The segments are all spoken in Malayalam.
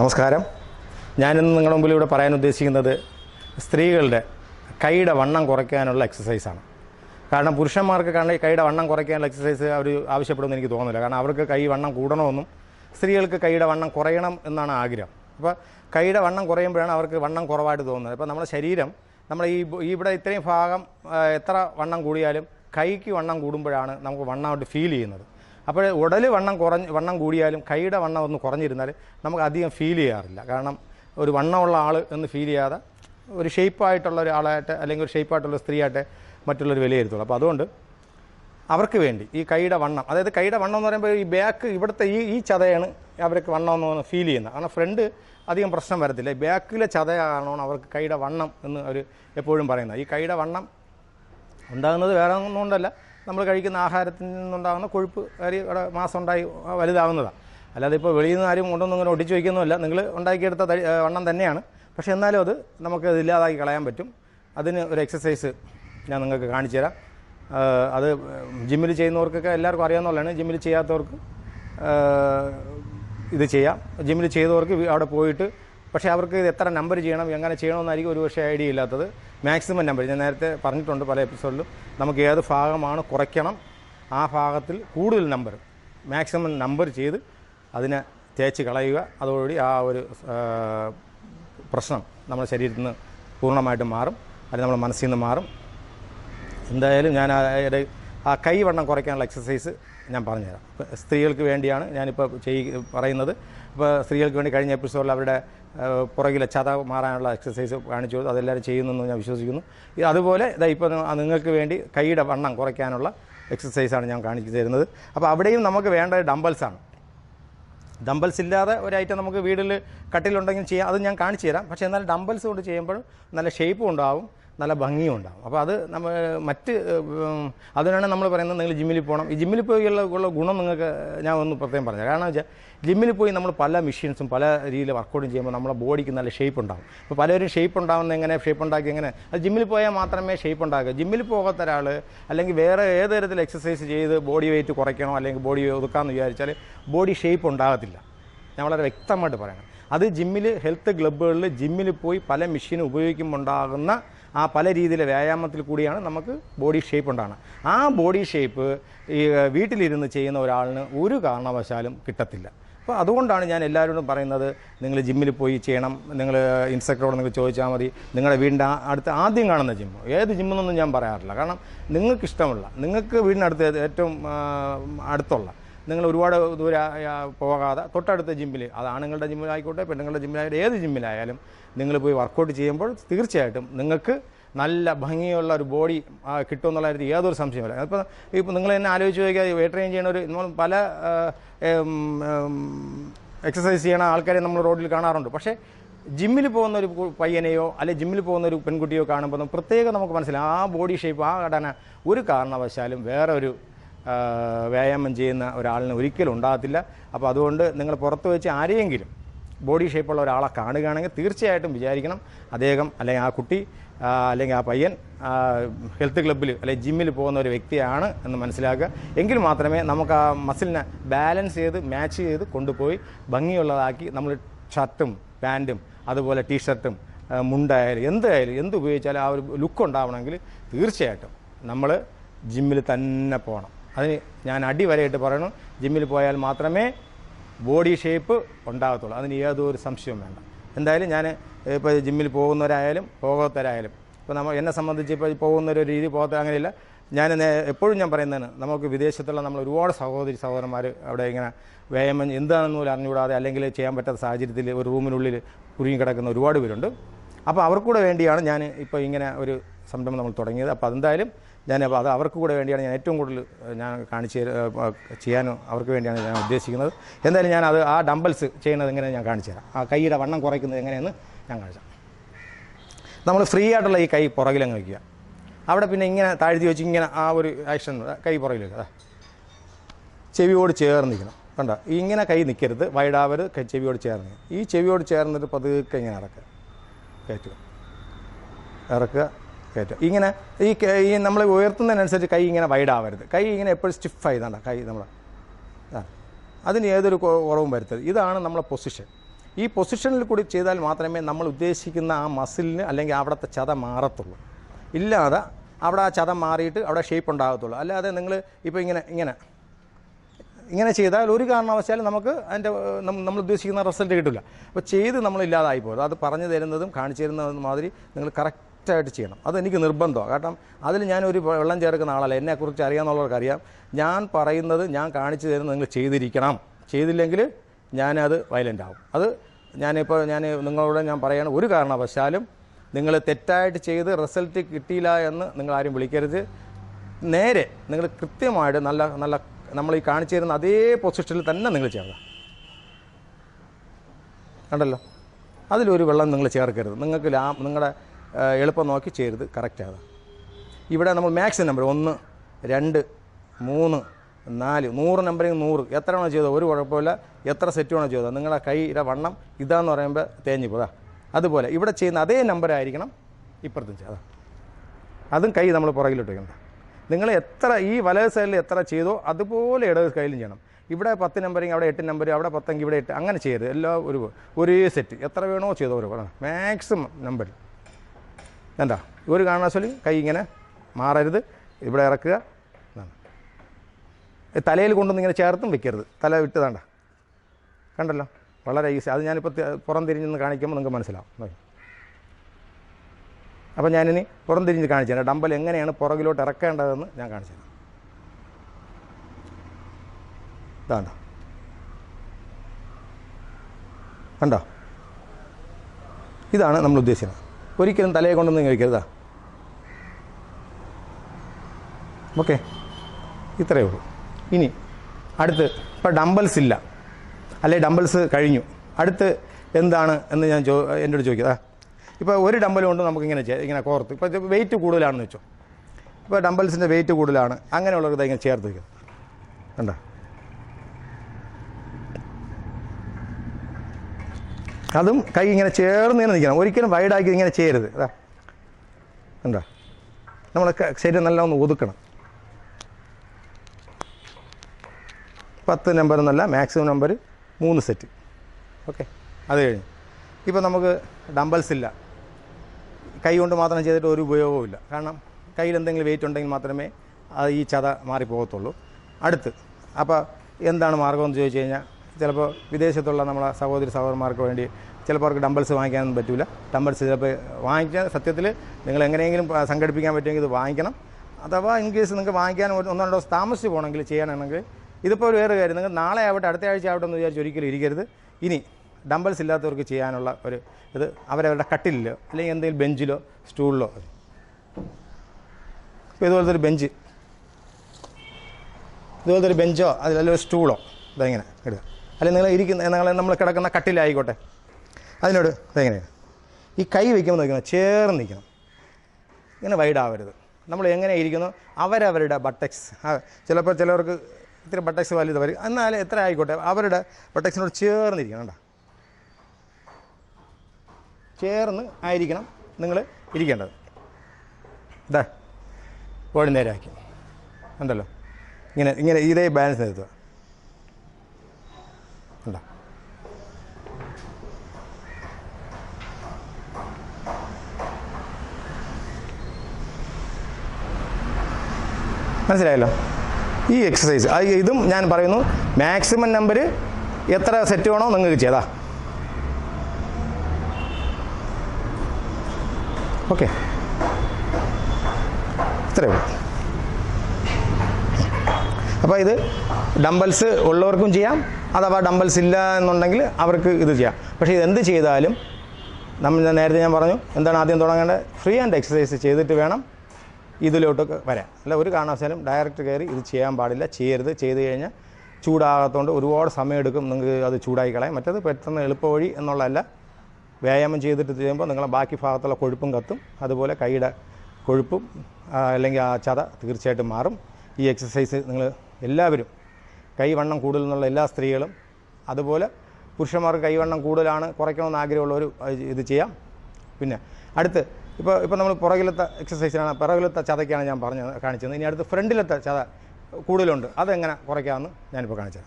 നമസ്കാരം. ഞാനിന്ന് നിങ്ങളുടെ മുമ്പിൽ ഇവിടെ പറയാൻ ഉദ്ദേശിക്കുന്നത് സ്ത്രീകളുടെ കൈയുടെ വണ്ണം കുറയ്ക്കാനുള്ള എക്സസൈസാണ് കാരണം പുരുഷന്മാർക്ക് കണ്ട കൈയുടെ വണ്ണം കുറയ്ക്കാനുള്ള എക്സസൈസ് അവർ ആവശ്യപ്പെടുമെന്ന് എനിക്ക് തോന്നുന്നില്ല. കാരണം അവർക്ക് കൈ വണ്ണം കൂടണമെന്നും സ്ത്രീകൾക്ക് കൈയുടെ വണ്ണം കുറയണം എന്നാണ് ആഗ്രഹം. അപ്പോൾ കൈയുടെ വണ്ണം കുറയുമ്പോഴാണ് അവർക്ക് വണ്ണം കുറവായിട്ട് തോന്നുന്നത്. അപ്പോൾ നമ്മുടെ ശരീരം നമ്മൾ ഈ ഇവിടെ ഇത്രയും ഭാഗം എത്ര വണ്ണം കൂടിയാലും കൈക്ക് വണ്ണം കൂടുമ്പോഴാണ് നമുക്ക് വണ്ണമായിട്ട് ഫീൽ ചെയ്യുന്നത്. അപ്പോൾ ഉടൽ വണ്ണം കുറഞ്ഞ് വണ്ണം കൂടിയാലും കൈയുടെ വണ്ണം ഒന്ന് കുറഞ്ഞിരുന്നാൽ നമുക്ക് അധികം ഫീൽ ചെയ്യാറില്ല. കാരണം ഒരു വണ്ണമുള്ള ആൾ എന്ന് ഫീൽ ചെയ്യാതെ ഒരു ഷേപ്പായിട്ടുള്ള ഒരാളായിട്ട് അല്ലെങ്കിൽ ഒരു ഷേപ്പായിട്ടുള്ള സ്ത്രീയായിട്ട് മറ്റുള്ളവർ വിലയിരുത്തുള്ളൂ. അപ്പോൾ അതുകൊണ്ട് അവർക്ക് വേണ്ടി ഈ കൈയുടെ വണ്ണം അതായത് കൈയുടെ വണ്ണം എന്ന് പറയുമ്പോൾ ഈ ബാക്ക് ഇവിടുത്തെ ഈ ഈ ചതയാണ് അവർക്ക് വണ്ണം എന്ന് ഫീൽ ചെയ്യുന്നത്. കാരണം ഫ്രണ്ട് അധികം പ്രശ്നം വരത്തില്ല. ബാക്കിലെ ചതയാണോ അവർക്ക് കൈയുടെ വണ്ണം എന്ന് അവർ എപ്പോഴും പറയുന്നത്. ഈ കൈയുടെ വണ്ണം ഉണ്ടാകുന്നത് വേറെ ഒന്നും കൊണ്ടല്ല. നമ്മൾ കഴിക്കുന്ന ആഹാരത്തിൽ നിന്നുണ്ടാകുന്ന കൊഴുപ്പ് കയറി മാസം ഉണ്ടായി വലുതാവുന്നതാണ് അല്ലാതെ ഇപ്പോൾ വെളിയിൽ നിന്ന് ആരും കൊണ്ടൊന്നും ഇങ്ങനെ ഒടിച്ചു വയ്ക്കുന്നുമില്ല നിങ്ങൾ ഉണ്ടാക്കിയെടുത്ത വണ്ണം തന്നെയാണ്. പക്ഷേ എന്നാലും അത് നമുക്ക് ഇല്ലാതാക്കി കളയാൻ പറ്റും. അതിന് ഒരു എക്സസൈസ് ഞാൻ നിങ്ങൾക്ക് കാണിച്ചു തരാം. അത് ജിമ്മിൽ ചെയ്യുന്നവർക്കൊക്കെ എല്ലാവർക്കും അറിയാവുന്നതാണ് ജിമ്മിൽ ചെയ്യാത്തവർക്ക് ഇത് ചെയ്യാം. ജിമ്മിൽ ചെയ്തവർക്ക് അവിടെ പോയിട്ട് പക്ഷേ അവർക്ക് ഇത് എത്ര നമ്പർ ചെയ്യണം എങ്ങനെ ചെയ്യണമെന്നായിരിക്കും ഒരു പക്ഷേ ഐഡിയ ഇല്ലാത്തത്. മാക്സിമം നമ്പർ ഞാൻ നേരത്തെ പറഞ്ഞിട്ടുണ്ട് പല എപ്പിസോഡിലും നമുക്ക് ഏത് ഭാഗമാണ് കുറയ്ക്കണം ആ ഭാഗത്തിൽ കൂടുതൽ നമ്പർ മാക്സിമം നമ്പർ ചെയ്ത് അതിനെ തേച്ച് കളയുക. അതോടുകൂടി ആ ഒരു പ്രശ്നം നമ്മുടെ ശരീരത്തിൽ നിന്ന് പൂർണമായിട്ടും മാറും. അല്ലെങ്കിൽ നമ്മുടെ മനസ്സിൽ നിന്ന് മാറും. എന്തായാലും ഞാൻ ആ കൈവണ്ണം കുറയ്ക്കാനുള്ള എക്സസൈസ് ഞാൻ പറഞ്ഞുതരാം. സ്ത്രീകൾക്ക് വേണ്ടിയാണ് ഞാനിപ്പോൾ ചെയ് പറയുന്നത്. ഇപ്പോൾ സ്ത്രീകൾക്ക് വേണ്ടി കഴിഞ്ഞ എപ്പിസോഡിൽ അവരുടെ പുറകിലെ ചത മാറാനുള്ള എക്സസൈസ് കാണിച്ചു അതെല്ലാവരും ചെയ്യുന്നെന്ന് ഞാൻ വിശ്വസിക്കുന്നു. ഇത് അതുപോലെ ഇതാ ഇപ്പോൾ നിങ്ങൾക്ക് വേണ്ടി കൈയുടെ വണ്ണം കുറയ്ക്കാനുള്ള എക്സസൈസാണ് ഞാൻ കാണിച്ചു തരുന്നത്. അപ്പോൾ അവിടെയും നമുക്ക് വേണ്ടത് ഡംബൽസാണ് ഡംബൽസ് ഇല്ലാതെ ഒരു ഐറ്റം നമുക്ക് വീട്ടിൽ കട്ടിലുണ്ടെങ്കിൽ ചെയ്യാം അത് ഞാൻ കാണിച്ചു തരാം. പക്ഷേ എന്നാൽ ഡംബൽസ് കൊണ്ട് ചെയ്യുമ്പോൾ നല്ല ഷേപ്പും ഉണ്ടാവും. നല്ല ഭംഗിയും ഉണ്ടാകും അപ്പോൾ അത് നമ്മൾ മറ്റ് അതിനാണ് നമ്മൾ പറയുന്നത് നിങ്ങൾ ജിമ്മിൽ പോകണം. ഈ ജിമ്മിൽ പോയുള്ള ഗുണം നിങ്ങൾക്ക് ഞാൻ ഒന്ന് പ്രത്യേകം പറഞ്ഞു കാരണം വെച്ചാൽ ജിമ്മിൽ പോയി നമ്മൾ പല മെഷീൻസും പല രീതിയിൽ വർക്കൗട്ടും ചെയ്യുമ്പോൾ നമ്മുടെ ബോഡിക്ക് നല്ല ഷേപ്പ് ഉണ്ടാകും അപ്പോൾ പലരും ഷേപ്പ് ഉണ്ടാകുന്ന എങ്ങനെ ഷേപ്പ് ഉണ്ടാക്കി എങ്ങനെ അത് ജിമ്മിൽ പോയാൽ മാത്രമേ ഷേപ്പ് ഉണ്ടാക്കുക ജിമ്മിൽ പോകാത്ത ഒരാൾ അല്ലെങ്കിൽ വേറെ ഏത് തരത്തിൽ എക്സസൈസ് ചെയ്ത് ബോഡി വെയിറ്റ് കുറയ്ക്കണോ അല്ലെങ്കിൽ ബോഡി ഒതുക്കാമെന്ന് വിചാരിച്ചാൽ ബോഡി ഷേപ്പ് ഉണ്ടാകത്തില്ല. ഞാൻ വളരെ വ്യക്തമായിട്ട് പറയണം. അത് ജിമ്മിൽ ഹെൽത്ത് ക്ലബ്ബുകളിൽ ജിമ്മിൽ പോയി പല മെഷീൻ ഉപയോഗിക്കുമ്പോൾ ഉണ്ടാകുന്ന ആ പല രീതിയിലെ വ്യായാമത്തിൽ കൂടിയാണ് നമുക്ക് ബോഡി ഷേപ്പ് ഉണ്ടാകുന്നത് ആ ബോഡി ഷേപ്പ് ഈ വീട്ടിലിരുന്ന് ചെയ്യുന്ന ഒരാളിന് ഒരു കാരണവശാലും കിട്ടത്തില്ല. അപ്പോൾ അതുകൊണ്ടാണ് ഞാൻ എല്ലാവരോടും പറയുന്നത് നിങ്ങൾ ജിമ്മിൽ പോയി ചെയ്യണം നിങ്ങൾ ഇൻസ്ട്രക്ടറോട് നിങ്ങൾ ചോദിച്ചാൽ മതി നിങ്ങളുടെ വീടിന്റെ അടുത്ത് ആദ്യം കാണുന്ന ജിമ്മ് ഏത് ജിമ്മെന്നൊന്നും ഞാൻ പറയാറില്ല. കാരണം നിങ്ങൾക്ക് ഇഷ്ടമുള്ള നിങ്ങൾക്ക് വീടിനടുത്ത് ഏറ്റവും അടുത്തുള്ള നിങ്ങൾ ഒരുപാട് ദൂരെ പോകാതെ തൊട്ടടുത്ത ജിമ്മിൽ അത് ആണുങ്ങളുടെ ജിമ്മിലായിക്കോട്ടെ പെണ്ണുങ്ങളുടെ ജിമ്മിലായാലും ഏത് ജിമ്മിലായാലും നിങ്ങൾ പോയി വർക്കൗട്ട് ചെയ്യുമ്പോൾ തീർച്ചയായിട്ടും നിങ്ങൾക്ക് നല്ല ഭംഗിയുള്ള ഒരു ബോഡി കിട്ടുമെന്നുള്ള കാര്യത്തിൽ യാതൊരു സംശയമില്ല അപ്പോൾ ഇപ്പോൾ നിങ്ങൾ തന്നെ ആലോചിച്ച് നോക്കിയാൽ വെയിറ്റ് ട്രെയിൻ ചെയ്യുന്ന ഒരു നമ്മൾ പല എക്സസൈസ് ചെയ്യണ ആൾക്കാരെ നമ്മൾ റോഡിൽ കാണാറുണ്ട്. പക്ഷേ ജിമ്മിൽ പോകുന്ന ഒരു പയ്യനെയോ അല്ലെ ജിമ്മിൽ പോകുന്ന ഒരു പെൺകുട്ടിയോ കാണുമ്പോൾ പ്രത്യേകം നമുക്ക് മനസ്സിലാവും ആ ബോഡി ഷേപ്പ് ആ ഘടന ഒരു കാരണവശാലും വേറെ ഒരു വ്യായാമം ചെയ്യുന്ന ഒരാളിന് ഒരിക്കലും ഉണ്ടാകത്തില്ല. അപ്പോൾ അതുകൊണ്ട് നിങ്ങൾ പുറത്ത് വെച്ച് ആരെയെങ്കിലും ബോഡി ഷേപ്പുള്ള ഒരാളെ കാണുകയാണെങ്കിൽ തീർച്ചയായിട്ടും വിചാരിക്കണം അദ്ദേഹം അല്ലെങ്കിൽ ആ കുട്ടി അല്ലെങ്കിൽ ആ പയ്യൻ ഹെൽത്ത് ക്ലബ്ബിൽ അല്ലെങ്കിൽ ജിമ്മിൽ പോകുന്ന ഒരു വ്യക്തിയാണ് എന്ന് മനസ്സിലാക്കുക. എങ്കിൽ മാത്രമേ നമുക്ക് ആ മസിലിനെ ബാലൻസ് ചെയ്ത് മാച്ച് ചെയ്ത് കൊണ്ടുപോയി ഭംഗിയുള്ളതാക്കി നമ്മൾ ഷർട്ടും പാന്റും അതുപോലെ ടീഷർട്ടും മുണ്ടായാലും എന്തായാലും എന്ത് ഉപയോഗിച്ചാലും ആ ഒരു ലുക്ക് ഉണ്ടാവണമെങ്കിൽ തീർച്ചയായിട്ടും നമ്മൾ ജിമ്മിൽ തന്നെ പോകണം. അതിന് ഞാൻ അടിവരയിട്ട് പറയണം. ജിമ്മിൽ പോയാൽ മാത്രമേ ബോഡി ഷേപ്പ് ഉണ്ടാകത്തുള്ളൂ. അതിന് യാതൊരു സംശയവും വേണ്ട. എന്തായാലും ഞാൻ ഇപ്പോൾ ജിമ്മിൽ പോകുന്നവരായാലും പോകാത്തവരായാലും ഇപ്പോൾ നമ്മൾ എന്നെ സംബന്ധിച്ച് ഇപ്പോൾ പോകുന്നൊരു രീതി പോകാത്ത അങ്ങനെയില്ല. ഞാൻ എപ്പോഴും ഞാൻ പറയുന്നതാണ് നമുക്ക് വിദേശത്തുള്ള നമ്മൾ ഒരുപാട് സഹോദരി സഹോദരന്മാർ അവിടെ ഇങ്ങനെ വ്യായാമം എന്താണെന്ന് പോലും അറിഞ്ഞുകൂടാതെ അല്ലെങ്കിൽ ചെയ്യാൻ പറ്റാത്ത സാഹചര്യത്തിൽ ഒരു റൂമിനുള്ളിൽ കുരുങ്ങി കിടക്കുന്ന ഒരുപാട് പേരുണ്ട്. അപ്പോൾ അവർക്കൂടെ വേണ്ടിയാണ് ഞാൻ ഇപ്പോൾ ഇങ്ങനെ ഒരു സംരംഭം നമ്മൾ തുടങ്ങിയത്. അപ്പോൾ അതെന്തായാലും ഞാൻ അത് അവർക്ക് കൂടെ വേണ്ടിയാണ് ഞാൻ ഏറ്റവും കൂടുതൽ ഞാൻ കാണിച്ച് ചെയ്യാനും അവർക്ക് വേണ്ടിയാണ് ഞാൻ ഉദ്ദേശിക്കുന്നത്. എന്തായാലും ഞാൻ അത് ആ ഡംബൽസ് ചെയ്യുന്നത് എങ്ങനെ ഞാൻ കാണിച്ചു തരാം. ആ കൈയുടെ വണ്ണം കുറയ്ക്കുന്നത് എങ്ങനെയെന്ന് ഞാൻ കാണിച്ചു നമ്മൾ ഫ്രീ ആയിട്ടുള്ള ഈ കൈ പുറകിലങ്ങ് വയ്ക്കുക അവിടെ പിന്നെ ഇങ്ങനെ താഴ്ത്തി വെച്ച് ഇങ്ങനെ ആ ഒരു ആക്ഷൻ കൈ പുറകിൽ വെക്കുക. ചെവിയോട് ചേർന്ന് നിൽക്കണം. കണ്ടോ? ഇങ്ങനെ കൈ നിൽക്കരുത്. വൈഡാവരുത് ചെവിയോട് ചേർന്ന്. ഈ ചെവിയോട് ചേർന്നിട്ട് പതുക്കെ ഇങ്ങനെ ഇറക്കുക കയറ്റുക. ഇറക്കുക. കയറ്റുക ഇങ്ങനെ ഈ ഈ നമ്മൾ ഉയർത്തുന്നതിനനുസരിച്ച് കൈ ഇങ്ങനെ വൈഡാവരുത് കൈ ഇങ്ങനെ എപ്പോഴും സ്റ്റിഫായി ഇതാണ്ട കൈ നമ്മൾ അതിന് ഏതൊരു കുറവും വരുത്തരുത്. ഇതാണ് നമ്മളെ പൊസിഷൻ ഈ പൊസിഷനിൽ കൂടി ചെയ്താൽ മാത്രമേ നമ്മൾ ഉദ്ദേശിക്കുന്ന ആ മസിലിന് അല്ലെങ്കിൽ അവിടുത്തെ ചത മാറത്തുള്ളൂ. ഇല്ലാതെ അവിടെ ആ ചതം മാറിയിട്ട് അവിടെ ഷേപ്പ് ഉണ്ടാകത്തുള്ളൂ. അല്ലാതെ നിങ്ങൾ ഇപ്പോൾ ഇങ്ങനെ ഇങ്ങനെ. ഇങ്ങനെ ചെയ്താൽ ഒരു കാരണവശാലും നമുക്ക് അതിന്റെ നമ്മൾ ഉദ്ദേശിക്കുന്ന റിസൾട്ട് കിട്ടില്ല. അപ്പോൾ ചെയ്ത് നമ്മൾ ഇല്ലാതായി പോകും അത് പറഞ്ഞു തരുന്നതും കാണിച്ചു തരുന്നതും മാതിരി നിങ്ങൾ കറക്റ്റായിട്ട് ചെയ്യണം. അതെനിക്ക് നിർബന്ധമാണ്. കാരണം അതിൽ ഞാനൊരു വെള്ളം ചേർക്കുന്ന ആളല്ല. എന്നെക്കുറിച്ച് അറിയാമെന്നുള്ളവർക്ക് അറിയാം ഞാൻ പറയുന്നത് ഞാൻ കാണിച്ചു തരുന്നത് നിങ്ങൾ ചെയ്തിരിക്കണം. ചെയ്തില്ലെങ്കിൽ ഞാനത് വയലന്റ് ആവും. അത് ഞാനിപ്പോൾ ഞാൻ നിങ്ങളോട് ഞാൻ പറയണം ഒരു കാരണവശാലും നിങ്ങൾ തെറ്റായിട്ട് ചെയ്ത് റിസൾട്ട് കിട്ടിയില്ല എന്ന് നിങ്ങൾ ആരും വിളിക്കരുത്. നേരെ നിങ്ങൾ കൃത്യമായിട്ട് നല്ല നല്ല നമ്മൾ ഈ കാണിച്ചു തരുന്ന അതേ പൊസിഷനിൽ തന്നെ നിങ്ങൾ ചേർക്കുക. കണ്ടല്ലോ? അതിലൊരു വെള്ളം നിങ്ങൾ ചേർക്കരുത്. നിങ്ങൾക്ക് ലാ നിങ്ങളുടെ എളുപ്പം നോക്കി ചെയ്യരുത്. കറക്റ്റ് ആകുക ഇവിടെ നമ്മൾ മാക്സിമം നമ്പർ ഒന്ന് രണ്ട് മൂന്ന് നാല് നൂറ് നമ്പറിങ് നൂറ്. എത്ര വേണോ ചെയ്തോ ഒരു കുഴപ്പമില്ല. എത്ര സെറ്റ് വേണോ ചെയ്തോ നിങ്ങളുടെ കൈയുടെ വണ്ണം ഇതാന്ന് പറയുമ്പോൾ തേഞ്ഞു പോതാ അതുപോലെ ഇവിടെ ചെയ്യുന്ന അതേ നമ്പർ ആയിരിക്കണം ഇപ്പുറത്തും ചെയ്താൽ അതും. കൈ നമ്മൾ പുറകിലോട്ട് വയ്ക്കണം നിങ്ങൾ എത്ര ഈ വലത് സൈഡിൽ എത്ര ചെയ്തോ അതുപോലെ ഇടത് കയ്യിലും ചെയ്യണം. ഇവിടെ പത്ത് നമ്പറിങ് അവിടെ എട്ട് നമ്പർ അവിടെ പത്തെങ്കിൽ ഇവിടെ എട്ട്. അങ്ങനെ ചെയ്യരുത്. എല്ലാം ഒരു ഒരേ സെറ്റ് എത്ര വേണോ ചെയ്തോ ഒരു മാക്സിമം നമ്പർ എന്താ ഒരു ചൊല്ലി കൈ ഇങ്ങനെ മാറരുത്. ഇവിടെ ഇറക്കുക. തലയിൽ കൊണ്ടൊന്നും ഇങ്ങനെ ചേർത്തും വെക്കരുത്. തല വിട്ട് വേണ്ട കണ്ടല്ലോ? വളരെ ഈസി. അത് ഞാനിപ്പോൾ പുറം തിരിഞ്ഞെന്ന് കാണിക്കുമ്പോൾ നിങ്ങൾക്ക് മനസ്സിലാവും. അപ്പം ഞാനിനി പുറം തിരിഞ്ഞ് കാണിച്ചു തരാം. ഡമ്പൽ എങ്ങനെയാണ് പുറകിലോട്ട് ഇറക്കേണ്ടതെന്ന് ഞാൻ കാണിച്ചു തരാം. ഇതാണ്ടോ? കണ്ടോ? ഇതാണ് നമ്മൾ ഉദ്ദേശിക്കുന്നത്. ഒരിക്കലും തലയെ കൊണ്ടൊന്നും കഴിക്കരുതാ. ഓക്കെ ഇത്രയേ ഉള്ളൂ. ഇനി അടുത്ത് ഇപ്പോൾ ഡംബൽസ് ഇല്ല. അല്ലെ ഡംബൽസ് കഴിഞ്ഞു. അടുത്ത് എന്താണ് എന്ന് ഞാൻ ചോ എന്നോട് ചോദിക്കുക ഇപ്പോൾ ഒരു ഡംബൽ കൊണ്ട് നമുക്കിങ്ങനെ ഇങ്ങനെ കോർത്ത് ഇപ്പോൾ വെയിറ്റ് കൂടുതലാണെന്ന് വെച്ചോ. ഇപ്പോൾ ഡംബൽസിന്റെ വെയിറ്റ് കൂടുതലാണ്. അങ്ങനെയുള്ളവർക്ക് ഇങ്ങനെ ചേർത്ത് വയ്ക്കുക കണ്ടോ? അതും കൈ ഇങ്ങനെ ചേർന്ന് ഇങ്ങനെ നിൽക്കണം. ഒരിക്കലും വൈഡാക്കി ഇങ്ങനെ ചെയ്യരുത്. അതാ. കണ്ടോ? നമ്മൾ ശരീരം നല്ല ഒന്ന് ഒതുക്കണം. പത്ത് നമ്പർ എന്നല്ല മാക്സിമം നമ്പർ മൂന്ന് സെറ്റ് ഓക്കെ അത് കഴിഞ്ഞ്. ഇപ്പോൾ നമുക്ക് ഡംബൽസ് ഇല്ല. കൈ കൊണ്ട് മാത്രം ചെയ്തിട്ട് ഒരു ഉപയോഗവും ഇല്ല. കാരണം കയ്യിൽ എന്തെങ്കിലും വെയിറ്റ് ഉണ്ടെങ്കിൽ മാത്രമേ അത് ഈ ചത മാറിപ്പോകത്തുള്ളൂ. അടുത്ത്. അപ്പോൾ എന്താണ് മാർഗം എന്ന് ചോദിച്ചു കഴിഞ്ഞാൽ ചിലപ്പോൾ വിദേശത്തുള്ള നമ്മളെ സഹോദരി സഹോദരന്മാർക്ക് വേണ്ടി ചിലപ്പോൾ അവർക്ക് ഡംബൽസ് വാങ്ങിക്കാനൊന്നും പറ്റില്ല ഡംബൽസ് ചിലപ്പോൾ വാങ്ങിക്കാൻ സത്യത്തിൽ നിങ്ങൾ എങ്ങനെയെങ്കിലും സംഘടിപ്പിക്കാൻ പറ്റുമെങ്കിൽ ഇത് വാങ്ങിക്കണം. അഥവാ ഇൻ കേസ് നിങ്ങൾക്ക് വാങ്ങിക്കാൻ ഒന്നോ രണ്ടോ താമസിച്ച് പോകണമെങ്കിൽ ചെയ്യാനാണെങ്കിൽ ഇതിപ്പോൾ ഒരു വേറെ കാര്യം. നിങ്ങൾ നാളെ ആവട്ടെ അടുത്ത ആഴ്ച ആവട്ടെ എന്ന് വിചാരിച്ച് ഒരിക്കലും ഇരിക്കരുത്. ഇനി ഡംബൽസ് ഇല്ലാത്തവർക്ക് ചെയ്യാനുള്ള ഒരു ഇത് അവരവരുടെ കട്ടിലിലോ അല്ലെങ്കിൽ എന്തെങ്കിലും ബെഞ്ചിലോ സ്റ്റൂളിലോ ഇപ്പോൾ ഇതുപോലത്തെ ഒരു ബെഞ്ച്. ഇതുപോലത്തെ ഒരു ബെഞ്ചോ അതിലൊരു സ്റ്റൂളോ ഇതെങ്ങനെ ഇടുക. അല്ലെങ്കിൽ നിങ്ങൾ ഇരിക്കുന്ന നിങ്ങൾ നമ്മൾ കിടക്കുന്ന കട്ടിലായിക്കോട്ടെ. അതിനോട് അതെങ്ങനെയാണ് ഈ കൈ വയ്ക്കുമ്പോൾ നോക്കണം ചേർന്ന് നിൽക്കണം. ഇങ്ങനെ വൈഡാവരുത് നമ്മൾ എങ്ങനെ ഇരിക്കുന്നു? അവരവരുടെ ബട്ടക്സ് ചിലപ്പോൾ ചിലവർക്ക് ഇത്തിരി ബട്ടക്സ് വലുത് വരും. എന്നാൽ എത്ര ആയിക്കോട്ടെ അവരുടെ ബട്ടക്സിനോട് ചേർന്നിരിക്കണം കേട്ടോ ചേർന്ന് ആയിരിക്കണം നിങ്ങൾ ഇരിക്കേണ്ടത്. ഇതാ ബോഡി നേരാക്കി ഉണ്ടല്ലോ? ഇങ്ങനെ ഇങ്ങനെ ഇതേ ബാലൻസ് നിർത്തുക ഉണ്ടോ മനസ്സിലായല്ലോ? ഈ എക്സസൈസ് ഇതും ഞാൻ പറയുന്നു മാക്സിമം നമ്പർ എത്ര സെറ്റ് വേണോ നിങ്ങൾക്ക് ചെയ്താ ഓക്കെ ഇത്രയേ ഉള്ളൂ. അപ്പോൾ ഇത് ഡംബൽസ് ഉള്ളവർക്കും ചെയ്യാം അഥവാ ഡംബൽസ് ഇല്ല എന്നുണ്ടെങ്കിൽ അവർക്ക് ഇത് ചെയ്യാം. പക്ഷേ ഇത് എന്ത് ചെയ്താലും നമ്മൾ നേരത്തെ ഞാൻ പറഞ്ഞു എന്താണ് ആദ്യം തുടങ്ങേണ്ടത്? ഫ്രീ ആൻഡ് എക്സസൈസ് ചെയ്തിട്ട് വേണം ഇതിലോട്ടൊക്കെ വരാം. അല്ല ഒരു കാരണവശാലും ഡയറക്റ്റ് കയറി ഇത് ചെയ്യാൻ പാടില്ല. ചെയ്യരുത്. ചെയ്ത് കഴിഞ്ഞാൽ ചൂടാകാത്തതുകൊണ്ട് ഒരുപാട് സമയമെടുക്കും. നിങ്ങൾക്ക് അത് ചൂടായി കളയാം മറ്റത് പെട്ടെന്ന് എളുപ്പവഴി എന്നുള്ളതല്ല. വ്യായാമം ചെയ്തിട്ട് ചെയ്യുമ്പോൾ നിങ്ങളെ ബാക്കി ഭാഗത്തുള്ള കൊഴുപ്പും കത്തും. അതുപോലെ കൈയുടെ കൊഴുപ്പും അല്ലെങ്കിൽ ആ ചത തീർച്ചയായിട്ടും മാറും. ഈ എക്സസൈസ് നിങ്ങൾ എല്ലാവരും കൈവണ്ണം കൂടുതൽ എന്നുള്ള എല്ലാ സ്ത്രീകളും അതുപോലെ പുരുഷന്മാർക്ക് കൈവണ്ണം കൂടുതലാണ് കുറയ്ക്കണമെന്ന് ആഗ്രഹമുള്ളവർ ഇത് ചെയ്യാം. പിന്നെ അടുത്ത് ഇപ്പോൾ ഇപ്പോൾ നമ്മൾ പുറകിലത്തെ എക്സസൈസിനാണ് പുറകിലത്തെ ചതയ്ക്കാണ് ഞാൻ പറഞ്ഞ കാണിച്ചത്. ഇനി അടുത്ത് ഫ്രണ്ടിലത്തെ ചത കൂടുതലുണ്ട്. അതെങ്ങനെ കുറയ്ക്കാമെന്ന് ഞാനിപ്പോൾ കാണിച്ചത്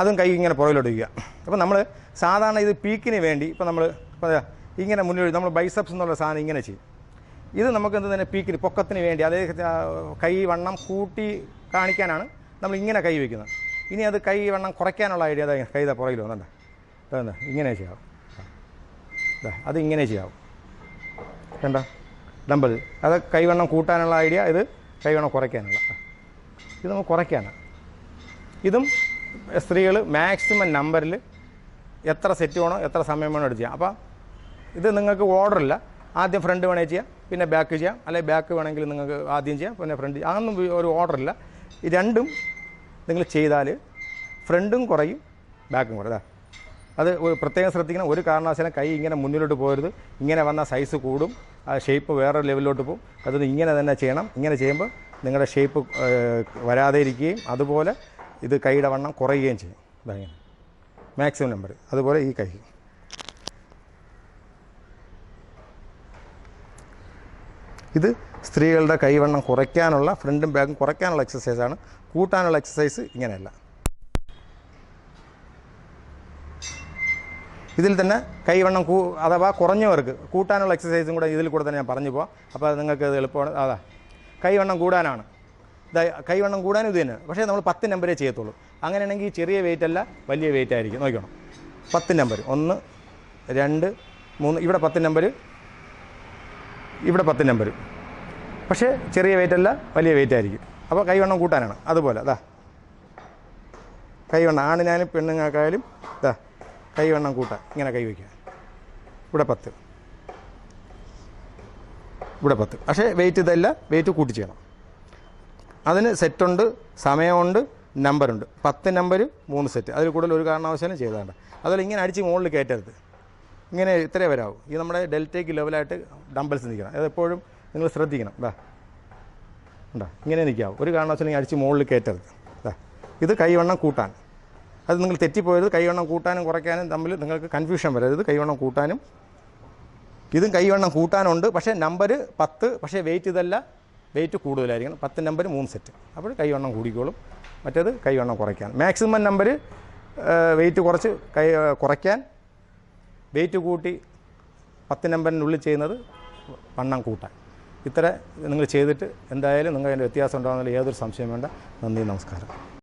അതും കൈ ഇങ്ങനെ പുറകിലോട്ട് വയ്ക്കുക അപ്പോൾ നമ്മൾ സാധാരണ ഇത് പീക്കിന് വേണ്ടി ഇപ്പോൾ നമ്മൾ ഇപ്പോൾ ഇങ്ങനെ മുന്നിൽ നമ്മൾ ബൈസപ്സ് എന്നുള്ള സാധനം ഇങ്ങനെ ചെയ്യും. ഇത് നമുക്ക് എന്ത് തന്നെ പീക്കിന് പൊക്കത്തിന് വേണ്ടി അതായത് കൈ വണ്ണം കൂട്ടി കാണിക്കാനാണ് നമ്മൾ ഇങ്ങനെ കൈ വയ്ക്കുന്നത്. ഇനി അത് കൈ വണ്ണം കുറയ്ക്കാനുള്ള ഐഡിയ അതാ കൈ പുറകിൽ വന്നുണ്ട് ഇങ്ങനെ ചെയ്യാവും ദാ, അത് ഇങ്ങനെ ചെയ്യാവും കണ്ട? ഡമ്പൽ അത് കൈവണ്ണം കൂട്ടാനുള്ള ഐഡിയ ഇത് കൈവണ്ണം കുറയ്ക്കാനുള്ള. ഇത് നമുക്ക് കുറയ്ക്കാനാണ് ഇതും സ്ത്രീകൾ മാക്സിമം നമ്പറിൽ എത്ര സെറ്റ് വേണോ എത്ര സമയം വേണോ എടുത്ത് ചെയ്യാം. അപ്പോൾ ഇത് നിങ്ങൾക്ക് ഓർഡർ ഇല്ല. ആദ്യം ഫ്രണ്ട് വേണേൽ ചെയ്യാം പിന്നെ ബാക്ക് ചെയ്യാം. അല്ലെങ്കിൽ ബാക്ക് വേണമെങ്കിൽ നിങ്ങൾക്ക് ആദ്യം ചെയ്യാം പിന്നെ ഫ്രണ്ട് അതൊന്നും ഒരു ഓർഡർ ഇല്ല. ഈ രണ്ടും നിങ്ങൾ ചെയ്താൽ ഫ്രണ്ടും കുറയും ബാക്കും കുറയും. അത് പ്രത്യേകം ശ്രദ്ധിക്കണം. ഒരു കാരണവശാലും കൈ ഇങ്ങനെ മുന്നിലോട്ട് പോകരുത്. ഇങ്ങനെ വന്ന സൈസ് കൂടും. ആ ഷേപ്പ് വേറെ ലെവലിലോട്ട് പോകും. അത് ഇങ്ങനെ തന്നെ ചെയ്യണം. ഇങ്ങനെ ചെയ്യുമ്പോൾ നിങ്ങളുടെ ഷേപ്പ് വരാതെ ഇരിക്കുകയും അതുപോലെ ഇത് കൈയുടെ വണ്ണം കുറയുകയും ചെയ്യും. ഇതങ്ങനെ മാക്സിമം നമ്പർ അതുപോലെ ഈ കൈ. ഇത് സ്ത്രീകളുടെ കൈവണ്ണം കുറയ്ക്കാനുള്ള ഫ്രണ്ടും ബാക്കും കുറയ്ക്കാനുള്ള എക്സസൈസാണ് കൂട്ടാനുള്ള എക്സസൈസ് ഇങ്ങനെയല്ല. ഇതിൽ തന്നെ കൈവണ്ണം കൂ അഥവാ കുറഞ്ഞവർക്ക് കൂട്ടാനുള്ള എക്സസൈസും കൂടെ ഇതിൽ കൂടെ തന്നെ ഞാൻ പറഞ്ഞു പോവാം അപ്പോൾ നിങ്ങൾക്ക് ഇത് എളുപ്പമാണ്. അതാ. കൈവണ്ണം കൂടാനാണ്. കൈവണ്ണം കൂടാനും ഇത് തന്നെ. പക്ഷേ നമ്മൾ പത്ത് നമ്പരേ ചെയ്യത്തുള്ളൂ. അങ്ങനെയാണെങ്കിൽ ചെറിയ വെയിറ്റ് അല്ല വലിയ വെയിറ്റ് ആയിരിക്കും. നോക്കണം പത്ത് നമ്പർ ഒന്ന് രണ്ട് മൂന്ന്. ഇവിടെ പത്ത് നമ്പർ ഇവിടെ പത്ത് നമ്പർ പക്ഷേ ചെറിയ വെയിറ്റ് അല്ല വലിയ വെയിറ്റ് ആയിരിക്കും. അപ്പോൾ കൈവണ്ണം കൂട്ടാനാണ്. അതുപോലെ അതാ കൈവണ്ണം. ആണിനായാലും പെണ്ണുങ്ങൾക്കായാലും ഇതാ കൈവണ്ണം കൂട്ടാം ഇങ്ങനെ കൈവയ്ക്കുക ഇവിടെ പത്ത്. ഇവിടെ പത്ത്. പക്ഷേ വെയിറ്റ് ഇതല്ല. വെയിറ്റ് കൂട്ടി ചെയ്യണം. അതിന് സെറ്റുണ്ട് സമയമുണ്ട് നമ്പറുണ്ട് പത്ത് നമ്പർ മൂന്ന് സെറ്റ് അതിൽ കൂടുതൽ ഒരു കാരണവശാലും ചെയ്താണ്ട്. അതുപോലെ ഇങ്ങനെ അടിച്ച് മുകളിൽ കയറ്റരുത്. ഇങ്ങനെ ഇത്രേ വരാവും. ഈ നമ്മുടെ ഡെൽറ്റയ്ക്ക് ലെവലായിട്ട് ഡംബൽസ് നിൽക്കണം. അത് എപ്പോഴും നിങ്ങൾ ശ്രദ്ധിക്കണം. ഇതാ ഉണ്ടോ ഇങ്ങനെ നിൽക്കാവും. ഒരു കാരണവശാലും അടിച്ച് മുകളിൽ കയറ്റരുത്. ഇതാ ഇത് കൈവണ്ണം കൂട്ടാൻ. അത് നിങ്ങൾ തെറ്റിപ്പോയത് കൈവണ്ണം കൂട്ടാനും കുറയ്ക്കാനും തമ്മിൽ നിങ്ങൾക്ക് കൺഫ്യൂഷൻ വരരുത്. കൈവണ്ണം കൂട്ടാനും. ഇതും കൈവണ്ണം കൂട്ടാനുണ്ട്. പക്ഷേ നമ്പർ പത്ത് പക്ഷേ വെയിറ്റ് ഇതല്ല. വെയിറ്റ് കൂടുതലായിരിക്കണം. പത്ത് നമ്പർ മൂന്ന് സെറ്റ് അപ്പോൾ കൈവണ്ണം കൂടിക്കോളും. മറ്റേത് കൈവണ്ണം കുറയ്ക്കാൻ. മാക്സിമം നമ്പർ വെയിറ്റ് കുറച്ച് കൈ കുറയ്ക്കാൻ. വെയിറ്റ് കൂട്ടി പത്ത് നമ്പറിനുള്ളിൽ ചെയ്യുന്നത് വണ്ണം കൂട്ടാൻ. ഇത്ര നിങ്ങൾ ചെയ്തിട്ട് എന്തായാലും നിങ്ങൾ അതിന്റെ വ്യത്യാസം ഉണ്ടാകുന്നതിൽ യാതൊരു സംശയം വേണ്ട. നന്ദി നമസ്കാരം.